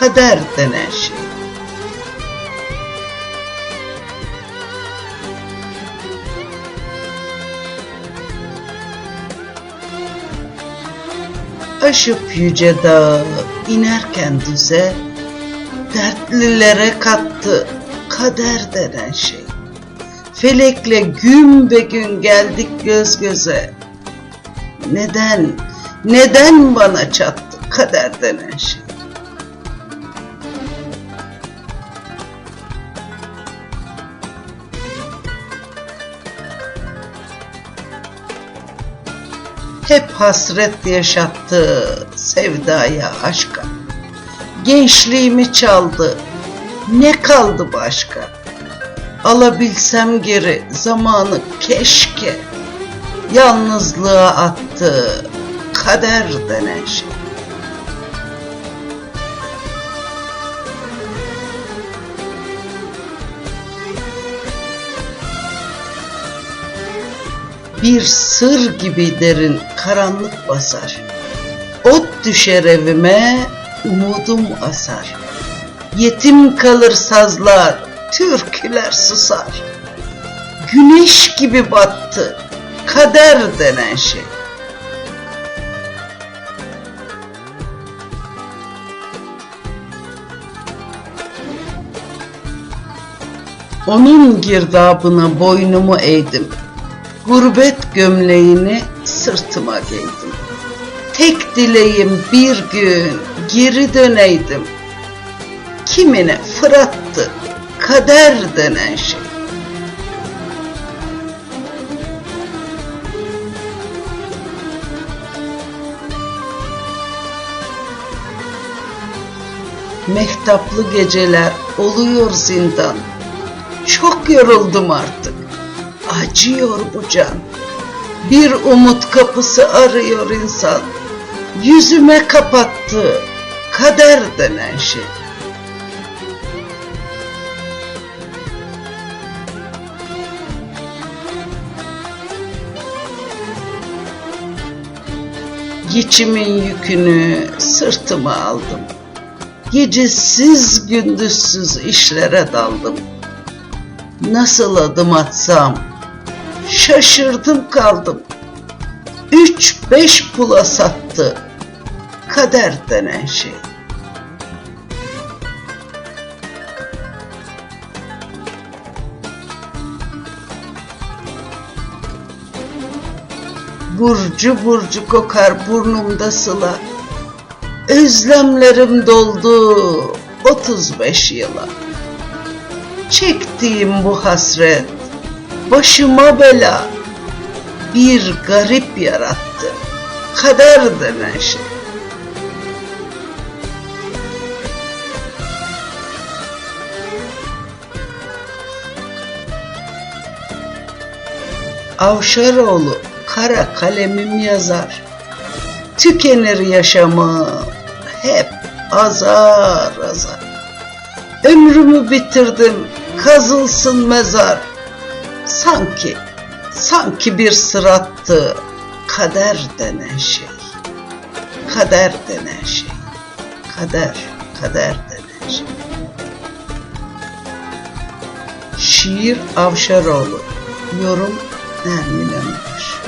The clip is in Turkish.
kader denen şey. Aşıp yüce dağı inerken düze, dertlilere kattı kader denen şey. Felekle gün be gün geldik göz göze. Neden, neden bana çattı kader denen şey? Hep hasret yaşattı sevdaya aşka. Gençliğimi çaldı, ne kaldı başka? Alabilsem geri zamanı keşke. Yalnızlığa attı kader denen şey. Bir sır gibi derin karanlık basar. Ot düşer evime, umudum asar. Yetim kalır sazlar, türküler susar. Güneş gibi battı, kader denen şey. Onun girdabına boynumu eğdim. Gurbet gömleğini sırtıma giydim. Tek dileğim bir gün geri döneydim. Kimine fırattı kader denen şey. Mehtaplı geceler oluyor zindan. Çok yoruldum artık. Acıyor bu can. Bir umut kapısı arıyor insan. Yüzüme kapattı kader denen şey. Geçimin yükünü sırtıma aldım. Gecesiz gündüzsüz işlere daldım. Nasıl adım atsam şaşırdım kaldım. Üç beş pula sattı kader denen şey. Burcu burcu kokar burnumda sıla. Özlemlerim doldu 35 yıla. Çektiğim bu hasret başıma bela. Bir garip yarattı kader denen şey. Avşaroğlu kara kalemim yazar. Tükenir yaşamım hep azar azar. Ömrümü bitirdim kazılsın mezar. Sanki, sanki bir sırattı kader denen şey. Kader denen şey. Kader, kader denen şey. Şiir Avşaroğlu. Yorum Nermin Ömer.